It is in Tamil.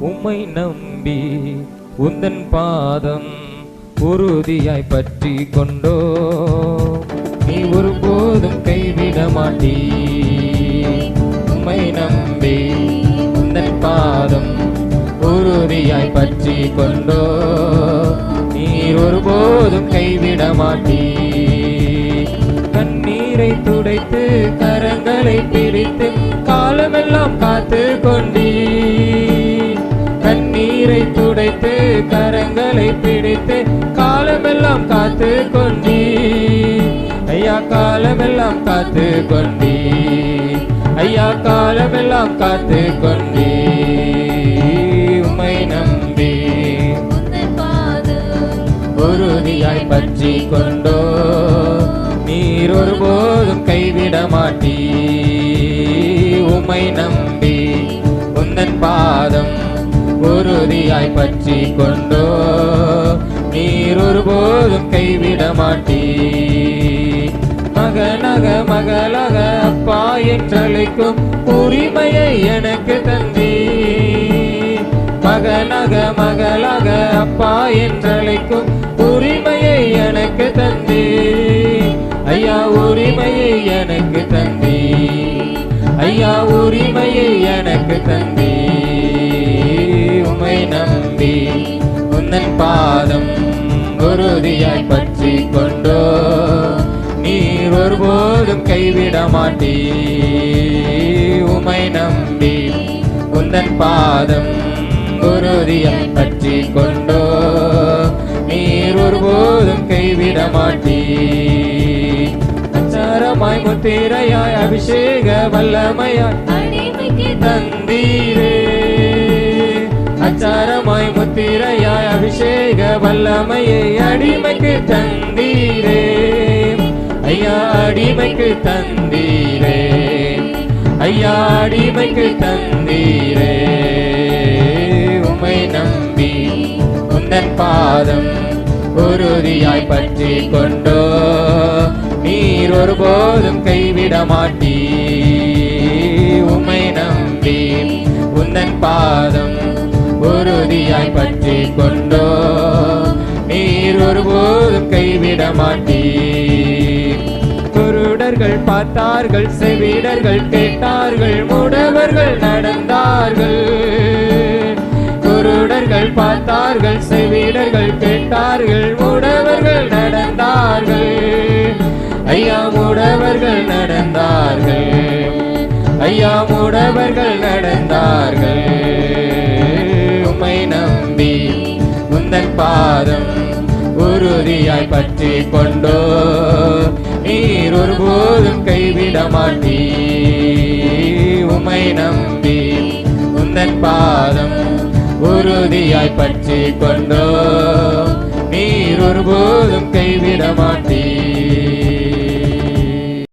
உம்மை நம்பி உந்தன் பாதம் உறுதியாய் பற்றி கொண்டோ. நீ ஒருபோதும் கைவிட மாட்டீ. உம்மை நம்பி உந்தன் பாதம் உறுதியாய் பற்றி கொண்டோ. நீர் ஒருபோதும் கைவிட மாட்டீ. கண்ணீரை துடைத்து கரங்களை பிடித்து காலமெல்லாம் காத்து கொண்டு. கண்ணீரை கரங்களை பிடித்து காலமெல்லாம் காத்து கொண்டீ ஐயா காலமெல்லாம் காத்து கொண்டீ ஐயா காலமெல்லாம் காத்து கொண்டீ உம்மை நம்பி உறுதியாய் பற்றி கொண்டோ. நீர் ஒருபோதும் கைவிட மாட்டீ உம்மை நம்பி உறுதியாய் பற்றி கொண்டோ. நீர் ஒருபோதும் கைவிட மாட்டீ. மகனக மகளக அப்பா என்றழைக்கும் உரிமையை எனக்கு தந்தீ. மகனக மகளக அப்பா என்றழைக்கும் உரிமையை எனக்கு தந்தீ. ஐயா உரிமையை எனக்கு தந்தீ. உறுதியாய் பற்றி கொண்டோ. நீர் ஒருபோதும் கைவிட மாட்டீ உமை நம்பி உந்தன் பாதம் உறுதியாய் பற்றி கொண்டோ. நீர் ஒருபோதும் கைவிட மாட்டீ அச்சாரமாய் முத்திரையாய் அபிஷேக வல்லமையாய் தந்தீரே. அச்சாரமாய் முத்திரையாய் அபிஷேக வல்லமையை அடிமைக்கு தந்தீரே. ஐயா அடிமைக்கு தந்தீரே. ஐயா அடிமைக்கு தந்தீரே. உமை நம்பி உந்தன் பாதம் உறுதியாய் பற்றி கொண்டோ. நீர் ஒருபோதும் கைவிட மாட்டீ உமை நம்பி உந்தன் பாதம் உறுதியாய் பற்றி கொண்டோ நீர் ஒருபோதும் கைவிட மாட்டீர். குருடர்கள் பார்த்தார்கள் செவிடர்கள் கேட்டார்கள் முடவர்கள் நடந்தார்கள். குருடர்கள் பார்த்தார்கள் செவிடர்கள் கேட்டார்கள் முடவர்கள் நடந்தார்கள். ஐயா முடவர்கள் நடந்தார்கள். ஐயா முடவர்கள் நடந்தார்கள். உறுதியாய் பற்றி கொண்டோ? நீர் ஒருபோதும் கைவிட மாட்டீ உமை நம்பி உந்தன் பாதம் உறுதியாய் பற்றி கொண்டோ? நீர் ஒருபோதும் கைவிட மாட்டீ